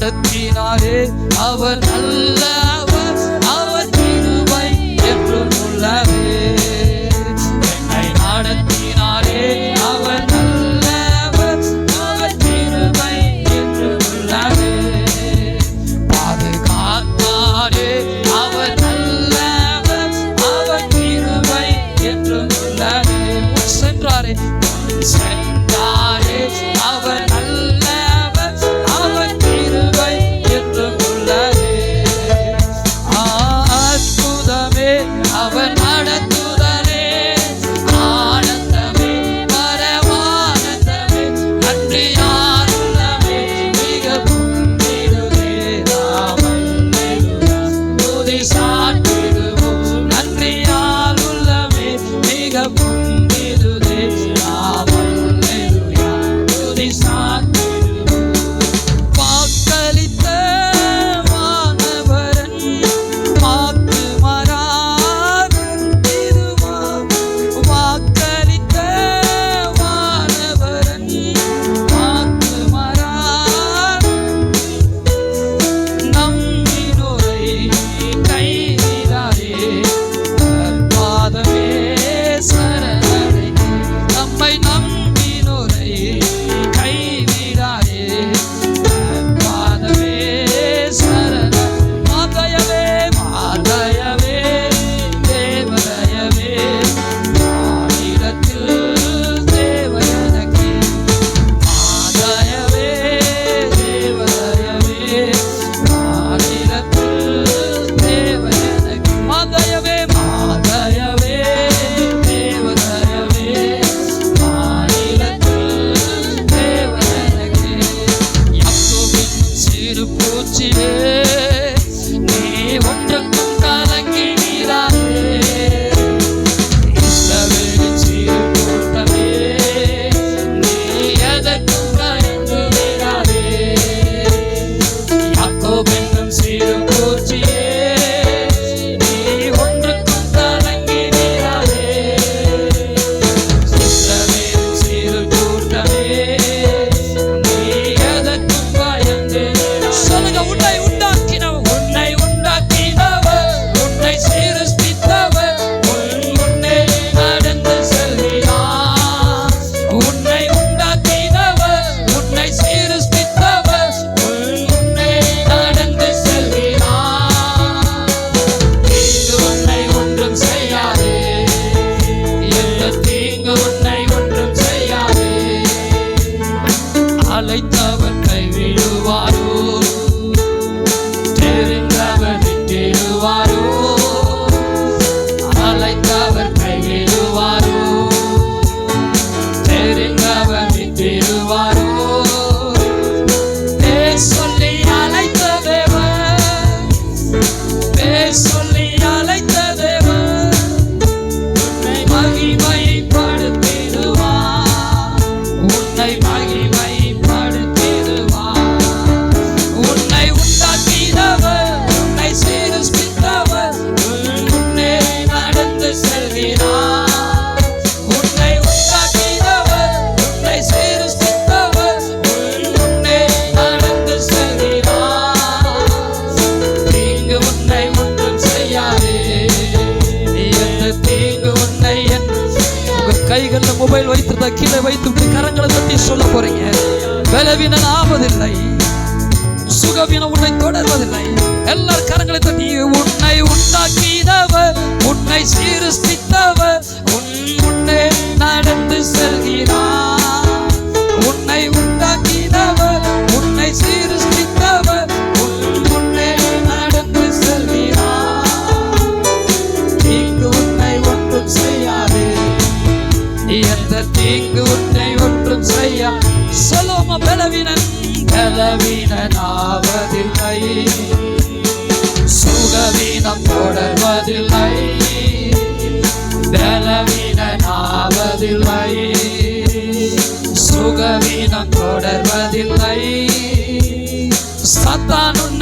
நடத்தினாரே. அவர் நல்ல அவர் அவர் கிருபை என்றும் உள்ளவே என்னை நடத்தினாரே. அவர் நல்லவர் அவர் கிருபை என்றும் உள்ளவே பாதுகாத்தாரே. சென்றாரே. அவர் கைகளில் மொபைல் வைத்திருந்தா கீழே வைத்து விட்டு கரங்களை தட்டி சொல்ல போறீங்க. பலவீனம் ஆவதில்லை. சுகவீனம் உன்னை தொடர்வதில்லை. எல்லார் கரங்களை தட்டி உன்னை உண்டாக்கிதவ உன்னை சீர்ஸ்தித்தவ உன் முன்னே நடந்து செல்கிறான் இனம் தொடர்வதில்லை. சத்தானுன்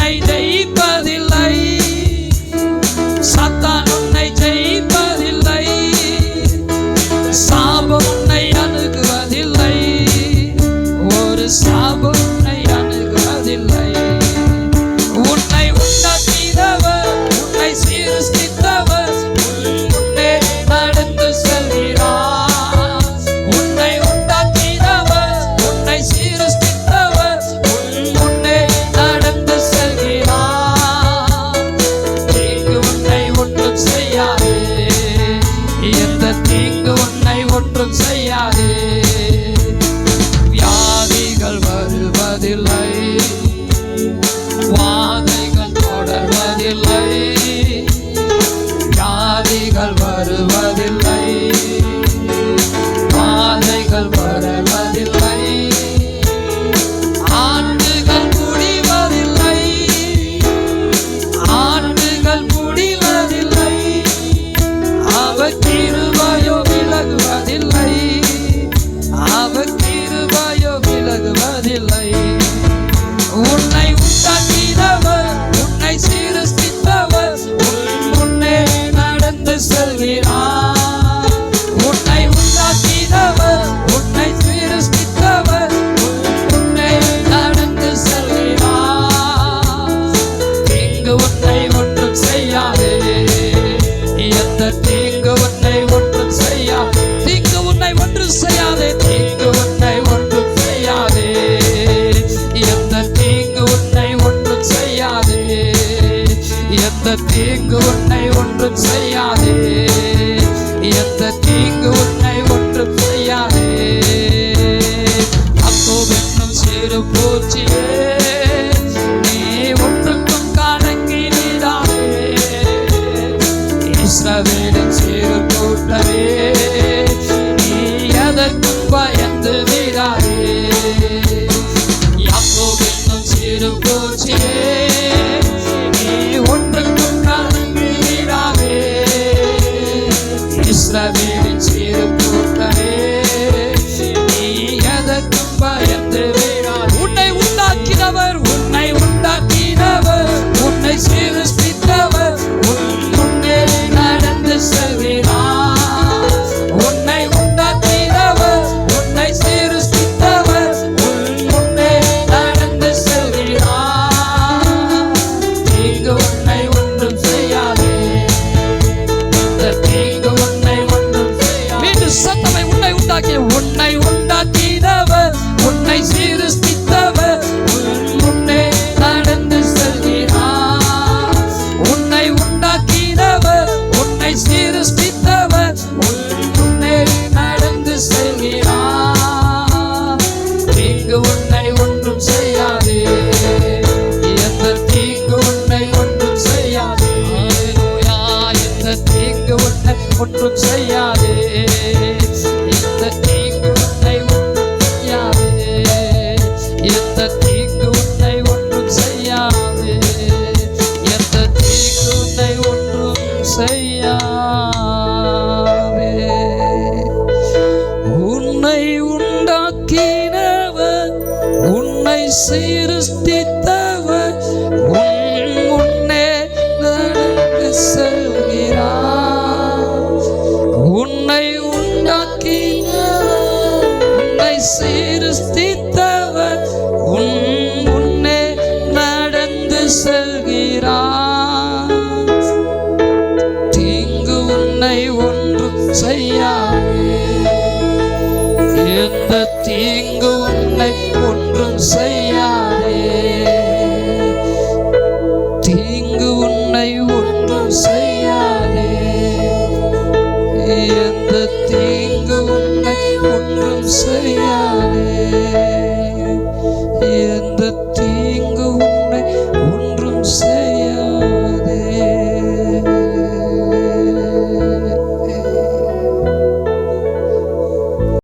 செய்யாதே தீங்கு உன்னை ஒன்றும் செய்யாதே. எந்த தீங்கு உன்னை ஒன்றும் செய்யாதே. எந்த தீங்கு உன்னை ஒன்றும் செய்யாதே. எந்த தீங்கு உன்னை ஒன்றும் செய்யாதே. அப்போ வென்னும் சிறு பூச்சியே Israel'in çığır Yeah. see.